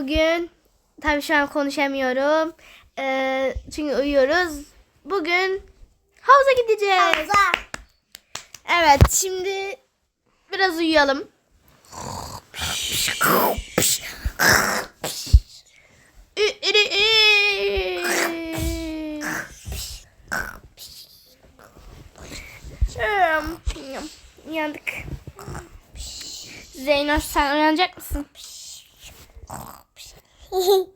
bugün tabii şu an konuşamıyorum. Ee, çünkü uyuyoruz. Bugün havuza gideceğiz. Havuza. Evet şimdi biraz uyuyalım. Uyandık. Zeynoş sen uyanacak mısın?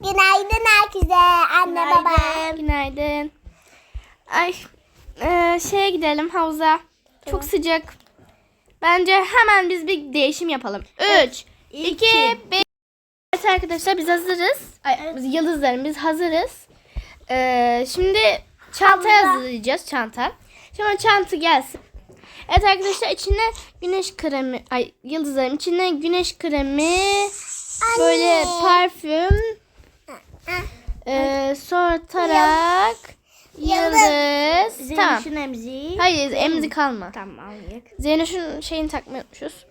Günaydın herkese. Anne baba. Günaydın. Ay eee, şeye gidelim havuza. Çok sıcak. Bence hemen biz bir değişim yapalım. 3, 2, 1. Evet arkadaşlar biz hazırız. Ay, biz yıldızlarım biz hazırız. Eee, şimdi Havuza. hazırlayacağız çanta. Şimdi çanta gelsin. Evet arkadaşlar içine güneş kremi, ay yıldızlarım içine güneş kremi, böyle parfüm, ee, sonra tarak, yıldız. Tamam. emzi. Hayır emzik kalma. Tamam. Zeynoş'un şeyini takmayı unutmuşuz.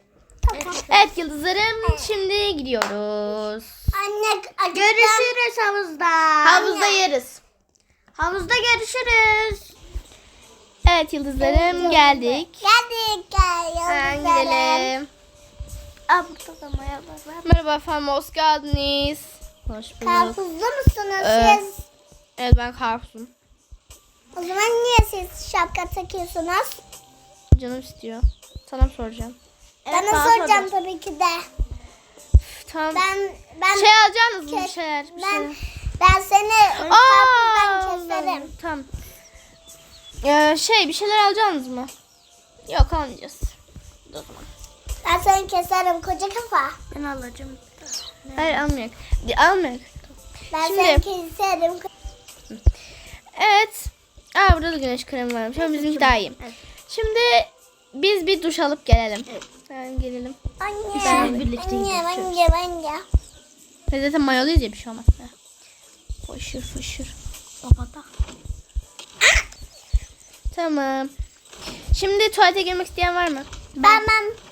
Evet yıldızlarım şimdi gidiyoruz. Anne görüşürüz havuzda. Havuzda yeriz. Havuzda görüşürüz. Evet yıldızlarım geldik. Geldik gel. Hemen gidelim. Aa, burada da maya var. Merhaba efendim hoş geldiniz. Hoş bulduk. Karpuzlu musunuz Evet. siz? Evet ben karpuzum. O zaman niye siz şapka takıyorsunuz? Canım istiyor. Sana mı soracağım? Bana soracağım tabii ki de. Üf, Tamam. Ben ben şey alacaksınız mı bir şeyler? Bir ben şeyler. ben seni karpuzdan keserim. Tamam. Ee, şey bir şeyler alacaksınız mı? Yok almayacağız. O zaman. Ben seni keserim koca kafa. Ben alacağım. Hayır almayak. Almayak. Ben Şimdi- seni keserim. Evet. Aa burada da güneş kremi varmış ama bizimki daha iyi. Evet. Şimdi biz bir duş alıp gelelim. Hemen gelelim. Anne. sene birlikte anne, anne, anne. Ve zaten mayoluyuz ya bir şey olmaz. Foşur foşur. Babada. Tamam. Şimdi tuvalete girmek isteyen var mı? Ben ben.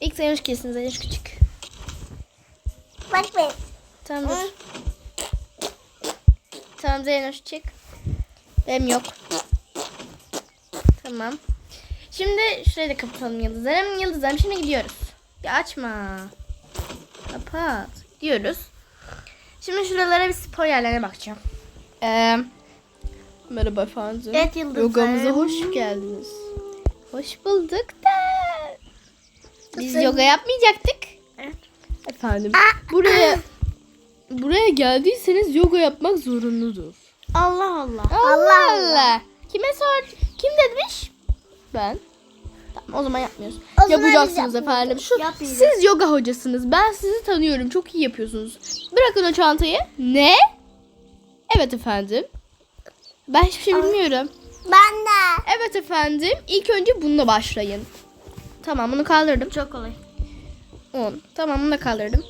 İlk Zeynuş girsin Zeynuş küçük. Bak ben. Tamam dur. Tamam Zeynoş çık. Benim yok. Tamam. Şimdi şurayı da kapatalım yıldızlarım. Yıldızlarım şimdi gidiyoruz. Ya açma. Kapat. Gidiyoruz. Şimdi şuralara bir spor yerlerine bakacağım. Ee, merhaba efendim. Evet, yıldızlarım. Yogamıza hoş geldiniz. Hoş bulduk da. Biz yoga yapmayacaktık. Evet. Efendim. Buraya buraya geldiyseniz yoga yapmak zorunludur. Allah Allah. Allah Allah. Kime sor? Kim demiş? Ben. Tamam o zaman yapmıyoruz. O zaman biz Yapacaksınız efendim. Şu, Yapmayacağız. siz yoga hocasınız. Ben sizi tanıyorum. Çok iyi yapıyorsunuz. Bırakın o çantayı. Ne? Evet efendim. Ben hiçbir şey bilmiyorum. Ben de. Evet efendim. İlk önce bununla başlayın. Tamam bunu kaldırdım. Çok kolay. 10. Tamam bunu da kaldırdım.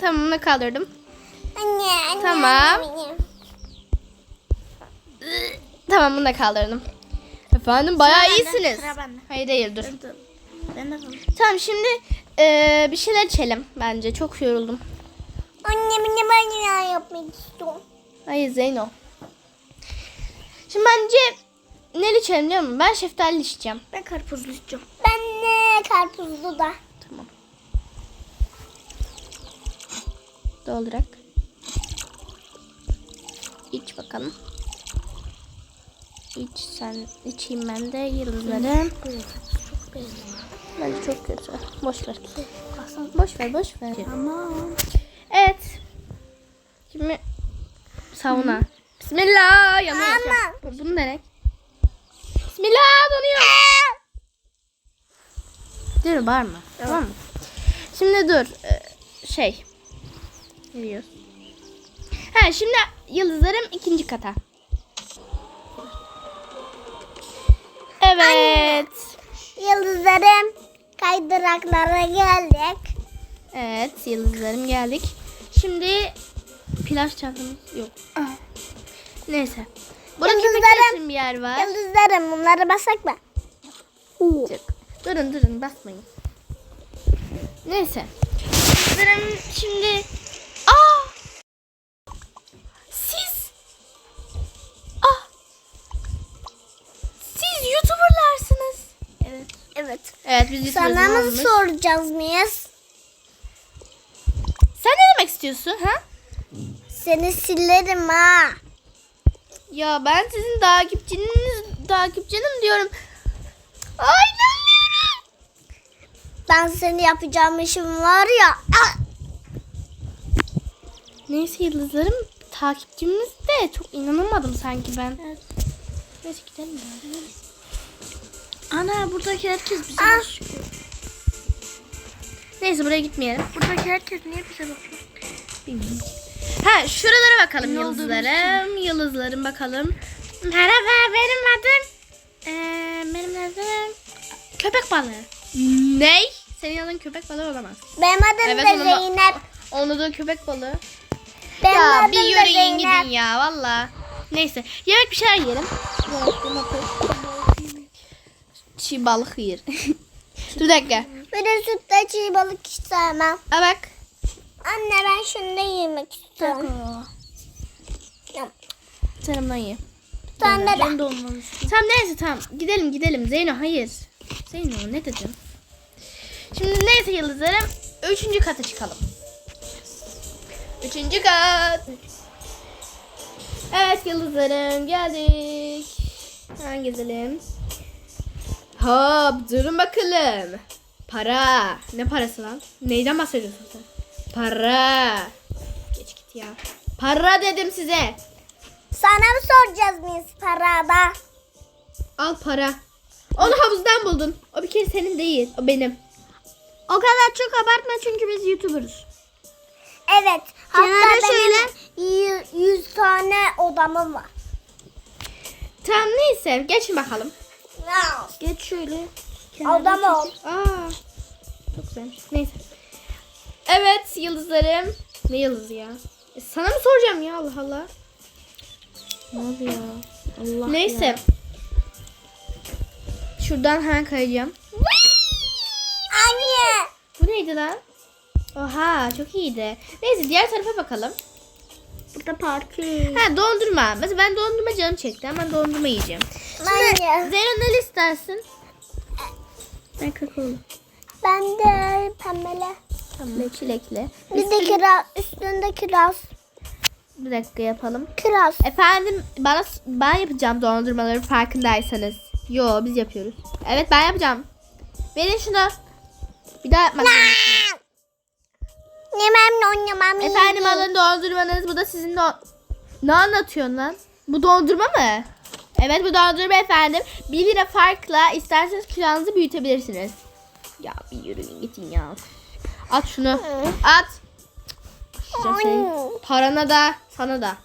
Tamam bunu da kaldırdım. Anne, anne. Tamam. anne. Tamam bunu da kaldırdım. Efendim bayağı bende, iyisiniz. sıra bende. Hayır hayır dur. Ben de. Tamam şimdi eee, bir şeyler içelim bence. Çok yoruldum. Anne, anne ben ya yapmak istiyorum. Hayır Zeyno. Şimdi bence ne içelim biliyor musun? Ben şeftali içeceğim. Ben karpuzlu içeceğim. Ben de karpuzlu da. Tamam. Doldurak. İç bakalım. İç sen. içeyim ben de yıldızları. Bence çok kötü. Boş ver. Boş ver, boş ver. Tamam. Evet. Şimdi sauna. Bismillah. Yanıyor. Bunu denek. Bismillah donuyor. Dur bağırma. Tamam mı? Şimdi dur. Ee, Şey. Ne diyorsun? Ha şimdi yıldızlarım ikinci kata. Evet. Yıldızlarım kaydıraklara geldik. Evet yıldızlarım geldik. Şimdi plaj çantamız yok. Neyse. Burada Yıldızlarım. için bir yer var. Yıldızlarım bunlara basak mı? Çık. Durun durun basmayın. Neyse. Yıldızlarım şimdi... Aa! Siz... Ah! Siz YouTuber'larsınız. Evet. Evet. Evet biz YouTuber'ız. Sana mı olmuş. soracağız mıyız? Sen ne demek istiyorsun ha? Seni sillerim ha. Ya ben sizin takipçiniz, takipçinim diyorum. Ay inanmıyorum. Ben seni yapacağım işim var ya. Ah! Neyse yıldızlarım takipçimiz de çok inanamadım sanki ben. Neyse gidelim ya. Ana buradaki herkes bize Ah. bakıyor. Neyse buraya gitmeyelim. Buradaki herkes niye bize bakıyor? Bilmiyorum. Ha şuralara bakalım Ne yıldızlarım. Yıldızlarım bakalım. Merhaba benim adım. Ee, benim adım köpek balığı. Ney? Senin adın köpek balığı olamaz. Benim adım Evet, da onun da- Zeynep. Onun adı köpek balığı. Benim ya adım bir da yürüyün gidin ya valla. Neyse yemek bir şeyler yiyelim. Çiğ balık yer. Dur dakika. Bir de sütle çiğ balık istemem. Bak. Anne ben şunu da yemek istiyorum. Sen ondan ye. Sen de. Ben. Tamam neyse tamam. Gidelim gidelim. Zeyno hayır. Zeyno ne dedim? Şimdi neyse yıldızlarım. Üçüncü kata çıkalım. Üçüncü kat. Evet yıldızlarım geldik. Hemen gezelim. Hop durun bakalım. Para. Ne parası lan? Neyden bahsediyorsun sen? Para. Geç git ya. Para dedim size. Sana mı soracağız mıyız parada? Al para. Onu havuzdan buldun. O bir kere senin değil. O benim. O kadar çok abartma çünkü biz YouTuber'ız. Evet. Hatta benim y- yüz tane odamım var. Tamam neyse. Geçin bakalım. Geç şöyle. Odam ol. Aa. Çok güzelmiş. Neyse. Evet yıldızlarım. Ne yıldızı ya? E, sana mı soracağım ya Allah Allah. Ne oluyor? Allah Neyse. ya. Şuradan hemen kayacağım. Anne. Bu neydi lan? Oha çok iyiydi. Neyse diğer tarafa bakalım. Burada parkı. Ha dondurma. Mesela ben dondurma canım çekti. Hemen dondurma yiyeceğim. Anne. Zeyno ne istersin? Ben kakaolu. Ben de pembele. Tamam çilekli. Bir de kiraz. Üstünde kiraz. Bir dakika yapalım. Kiraz. Efendim bana ben yapacağım dondurmaları farkındaysanız. Yo biz yapıyoruz. Evet ben yapacağım. Verin şunu. Bir daha yapmak zorundasınız. Yemem oynamam. Efendim alın dondurmanız. Bu da sizin de Ne anlatıyorsun lan? Bu dondurma mı? Evet bu dondurma efendim. 1 lira farkla isterseniz kiranızı büyütebilirsiniz. Ya bir yürüyün gidin ya. At şunu. At. Senin Parana da sana da.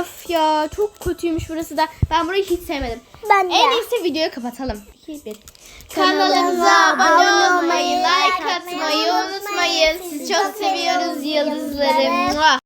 Of ya çok kötüymüş burası da. Ben burayı hiç sevmedim. Ben de. En iyisi videoyu kapatalım. 2 1. Kanalımıza abone olmayı, like atmayı unutmayın. Sizi çok seviyoruz yıldızlarım.